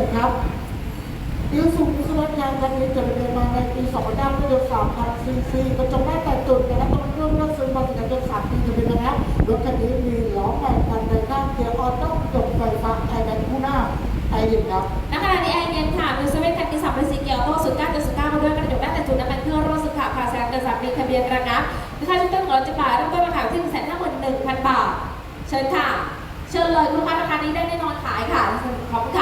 ษครับอิลซูมิสรถยางคันนี้จะดำเนินมาในปี2009ด้วย3,000ซีซีกระจกหน้าแต่จุดนะครับต้องเริ่มเลือกซื้อมาตั้งแต่3ปีจะเป็นนะครับรถคันนี้มีล้อแม็กพันในข้างเกียร์ออโต้จบไฟฟ้าไอแบงคู่หน้าไอเดียครับณขณะนี้ไอเย็นค่ะมิวเซเว่นคันที่สามเป็นสีเขียวโต้สุดก้าจุดสุดก้ามาด้วยกระจกด้าแต่จุดน้ำมันเครื่องรถสุขาพาแซงเกินสามปีทะเบียนระงับค่าชุดต้นของราจะบาทเริ่มต้นราคาที่หนึ่งแสนห้าหมื่นหนึ่งพันบาทเชิญค่ะ เชิญเลยคุณลูกค้าราคานี้ได้แน่นอนขายค่ะขอบคุณค่ะ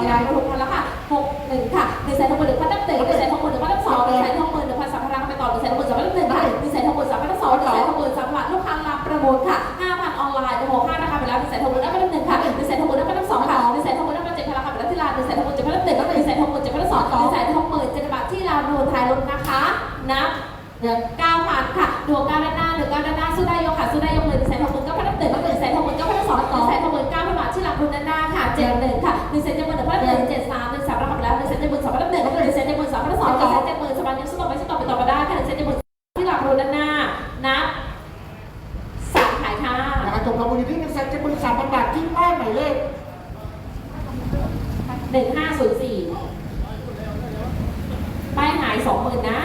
าบาทขนาดนี้ที่ร้านแล้วค่ะหกหนึ่งค่ะหนึ่งแสนหกหมื่นหนึ่งพันตั้งหนึ่งหนึ่งแสนหกหมื่นหนึ่งพันตั้งสองหนึ่งแสนหกหมื่นหนึ่งพันสามพันราคาไปต่อหนึ่งแสนหกหมื่นสามพันหนึ่งค่ะหนึ่งแสนหกหมื่นสามพันสองหนึ่งแสนหกหมื่นสามพันลูกค้ารับประมูลค่ะห้าพันออนไลน์โอ้โหค่าราคาไปแล้วหนึ่งแสนหกหมื่นแล้วก็หนึ่งค่ะหนึ่งแสนหกหมื่นแล้วก็ตั้งสองค่ะหนึ่งแสนหกหมื่นแล้วก็เจ็ดพันราคาไปแล้วที่ร้านหนึ่งแสนหกหมื่นเจ็ดพันหนึ่งก็หนึ่งแสนหกหมื่นเจ็ดพันสองหนึ่งแสนหกหมื่นเจ็ดบาทที่ร้านรวมท้ายรถนะคะนับเดือนเก้าพันค่ะดวงเก้าด้านหน้าหนึ่งเก้าด้านหน้าสู้ได้ยกค่ะสู้ได้ยกเลยหนึ่งแสนหกหมื่นเก้าพันหนึ่งก็หนึ่งแสนหกหมื่นเก้าพันสองหนึ่งแสนหกหมื่นเก้าพันบาทที่หลังรุ่นด้านหน้าค่ะเจ็ดหนึ่ง นึ่งแสนเจ็ดหมื่นหนึ่งพันหนึ่งเจ็ดสามหนึ่งสามราคาไปแล้วหนึ่งแสนเจ็ดหมื่นสองพันหนึ่งหนึ่งแสนเจ็ดหมื่นสองพันสองหนึ่งแสนเจ็ดหมื่นสองพันยังสู้ต่อไปสู้ต่อไปต่อไปได้ค่ะหนึ่งแสนเจ็ดหมื่นที่หลังรุ่นด้านหน้านับสามขายค่ะราคาจบประมูลอยู่ที่1 7 3 0 0 0บาทที่ป้ายหมายเลขหนึ่งห้าศูนย์สี่ป้ายหายสองหมื่นนะ